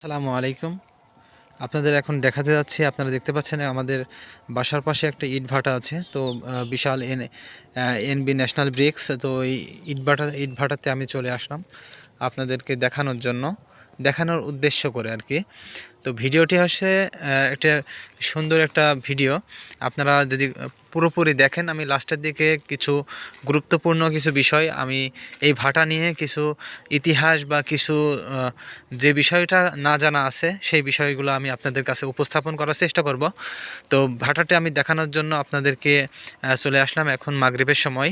আসসালামু আলাইকুম। আপনাদের এখন দেখাতে যাচ্ছি, আপনারা দেখতে পাচ্ছেন আমাদের বাসার পাশে একটা ইট ভাটা আছে, তো বিশাল এন এনবি ন্যাশনাল ব্রিক্স, তো এই ইট ভাটা, ইট ভাটাতে আমি চলে আসলাম আপনাদেরকে দেখানোর জন্য, দেখানোর উদ্দেশ্য করে আর কি। তো ভিডিওটি হচ্ছে একটা সুন্দর একটা ভিডিও। আপনারা যদি পুরোপুরি দেখেন, আমি লাস্টের দিকে কিছু গুরুত্বপূর্ণ কিছু বিষয়, আমি এই ভাটা নিয়ে কিছু ইতিহাস বা কিছু যে বিষয়টা না জানা আছে, সেই বিষয়গুলো আমি আপনাদের কাছে উপস্থাপন করার চেষ্টা করব। তো ভাটাটি আমি দেখানোর জন্য আপনাদেরকে চলে আসলাম এখন মাগরিবের সময়।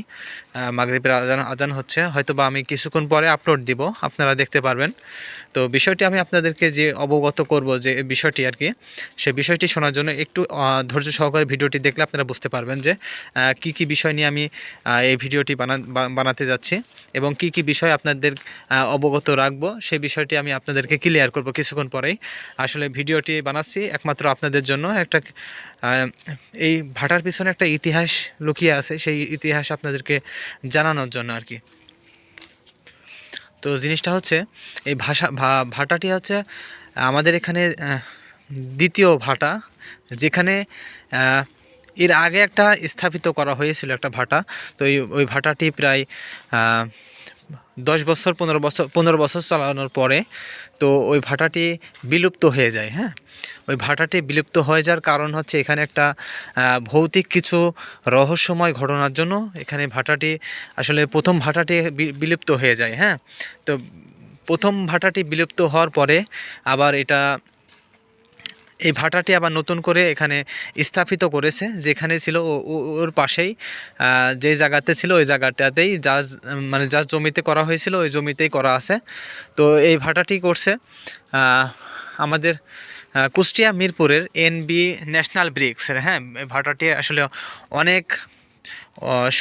মাগরিবের আজান আজান হচ্ছে হয়তো বা আমি কিছুক্ষণ পরে আপলোড দিব, আপনারা দেখতে পারবেন। তো বিষয়টি আমি আপনাদেরকে যে অবগত করব যে বিষয়টি আর কি, সে বিষয়টি শোনার জন্য একটু ধৈর্য সহকারে ভিডিওটি দেখলে আপনারা বুঝতে পারবেন যে কি কি বিষয় নিয়ে আমি এই ভিডিওটি বানা বানাতে যাচ্ছি এবং কি কি বিষয় আপনাদের অবগত রাখব সেই বিষয়টি আমি আপনাদেরকে ক্লিয়ার করব কিছুক্ষণ পরেই। আসলে ভিডিওটি বানাচ্ছি একমাত্র আপনাদের জন্য। একটা এই ভাটার পিছনে একটা ইতিহাস লুকিয়ে আছে, সেই ইতিহাস আপনাদেরকে জানানোর জন্য আর কি। তো জিনিসটা হচ্ছে, এই ভাষা ভাটাটি হচ্ছে আমাদের এখানে দ্বিতীয় ভাটা, যেখানে এর আগে একটা স্থাপিত করা হয়েছিল একটা ভাটা। তো ওই ভাটাটি প্রায় দশ বছর, পনেরো বছর পনেরো বছর চালানোর পরে, তো ওই ভাটাটি বিলুপ্ত হয়ে যায় হ্যাঁ? ওই ভাটাটি বিলুপ্ত হয়ে যাওয়ার কারণ হচ্ছে এখানে একটা ভৌতিক কিছু রহস্যময় ঘটনার জন্য এখানে ভাটাটি, আসলে প্রথম ভাটাটি বিলুপ্ত হয়ে যায় হ্যাঁ? তো প্রথম ভাটাটি বিলুপ্ত হওয়ার পরে আবার এটা, এই ভাটাটি আবার নতুন করে এখানে স্থাপিত করেছে, যেখানে ছিল ওর পাশেই যে জায়গাতে ছিল ওই জায়গাটাতেই যার মানে যার জমিতে করা হয়েছিল ওই জমিতেই করা আছে। তো এই ভাটাটি করছে আমাদের কুষ্টিয়া মিরপুরের এনবি ন্যাশনাল ব্রিক্সের হ্যাঁ ভাটাটি আসলে অনেক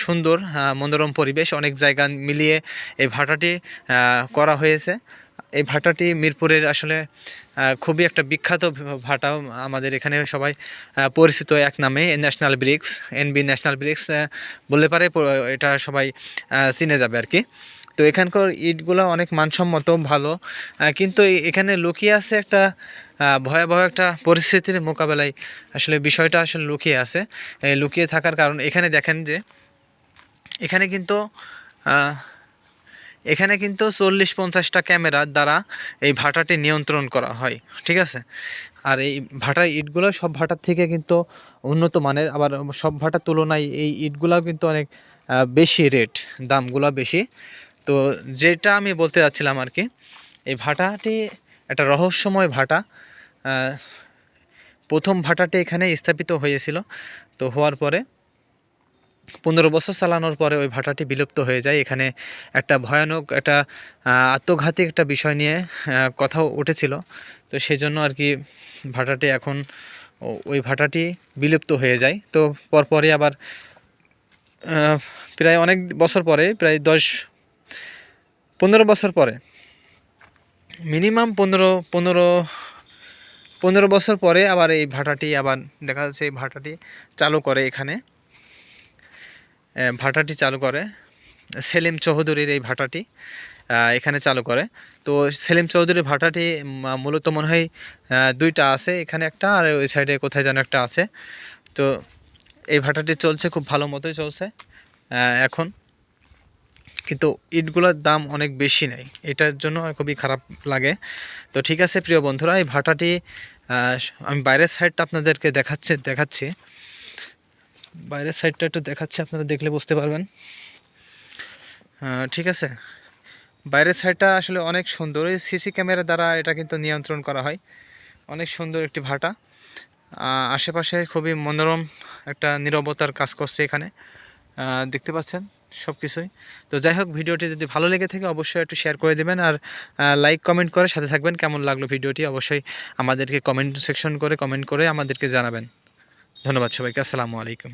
সুন্দর মনোরম পরিবেশ, অনেক জায়গা মিলিয়ে এই ভাটাটি করা হয়েছে। এই ভাটাটি মিরপুরের আসলে খুবই একটা বিখ্যাত ভাটা। আমাদের এখানে সবাই পরিচিত এক নামে National Bricks NB National Bricks বললে পারে এটা সবাই চিনে যাবে আর কি। তো এখানকার ইটগুলো অনেক মানসম্মত, ভালো। কিন্তু এখানে লুকিয়ে আছে একটা ভয়াবহ একটা পরিস্থিতির মোকাবেলায় আসলে বিষয়টা আসলে লুকিয়ে আছে। লুকিয়ে থাকার কারণ এখানে দেখেন যে, এখানে কিন্তু এখানে কিন্তু চল্লিশ পঞ্চাশটা ক্যামেরার দ্বারা এই ভাটাটি নিয়ন্ত্রণ করা হয়, ঠিক আছে? আর এই ভাটার ইটগুলো সব ভাটার থেকে কিন্তু উন্নত মানের, আবার সব ভাটার তুলনায় এই ইটগুলাও কিন্তু অনেক বেশি রেট দামগুলো বেশি। তো যেটা আমি বলতে যাচ্ছিলাম আর কি, এই ভাটাটি একটা রহস্যময় ভাটা প্রথম ভাটাটি এখানে স্থাপিত হয়েছিল। তো হওয়ার পরে পনেরো বছর চালানোর পরে ওই ভাটাটি বিলুপ্ত হয়ে যায়। এখানে একটা ভয়ানক, একটা আত্মঘাতী একটা বিষয় নিয়ে কথাও উঠেছিল। তো সেই জন্য আর কি ভাটাটি এখন ওই ভাটাটি বিলুপ্ত হয়ে যায়। তো পরপরই আবার প্রায় অনেক বছর পরে, প্রায় দশ, পনেরো বছর পরে, মিনিমাম পনেরো পনেরো পনেরো বছর পরে আবার এই ভাটাটি আবার দেখা যাচ্ছে এই ভাটাটি চালু করে এখানে। ভাটাটি চালু করে। সেলিম চৌধুরীর এই ভাটাটি এখানে চালু করে। তো সেলিম চৌধুরীর ভাটাটি মূলত মনে হয় দুইটা আছে এখানে একটা আর ওই সাইডে কোথায় যেন একটা আছে। তো এই ভাটাটি চলছে খুব ভালো মতোই চলছে এখন। কিন্তু ইটগুলোর দাম অনেক বেশি নেই। এটার জন্য খুবই খারাপ লাগে। তো ঠিক আছে প্রিয় বন্ধুরা, এই ভাটাটি আমি বাইরের সাইডটা আপনাদেরকে দেখাচ্ছে, দেখাচ্ছি। বাইরের সাইডটা একটু দেখাচ্ছি, আপনারা দেখলে বুঝতে পারবেন। ঠিক আছে। বাইরের সাইডটা আসলে অনেক সুন্দর। এই সিসি ক্যামেরা দ্বারা এটা কিন্তু নিয়ন্ত্রণ করা হয়। অনেক সুন্দর একটি ভাটা। আশেপাশে খুবই মনোরম একটা নীরবতার কাজ করছে এখানে। দেখতে পাচ্ছেন? সব কিছুই তো যাই হোক ভিডিওটি যদি ভালো লেগে থাকে, অবশ্যই একটু শেয়ার করে দেবেন আর লাইক কমেন্ট করে সাথে থাকবেন। কেমন লাগল ভিডিওটি? অবশ্যই আমাদেরকে কমেন্ট সেকশন করে কমেন্ট করে আমাদেরকে জানাবেন। ধন্যবাদ সবাইকে। আসসালামু আলাইকুম।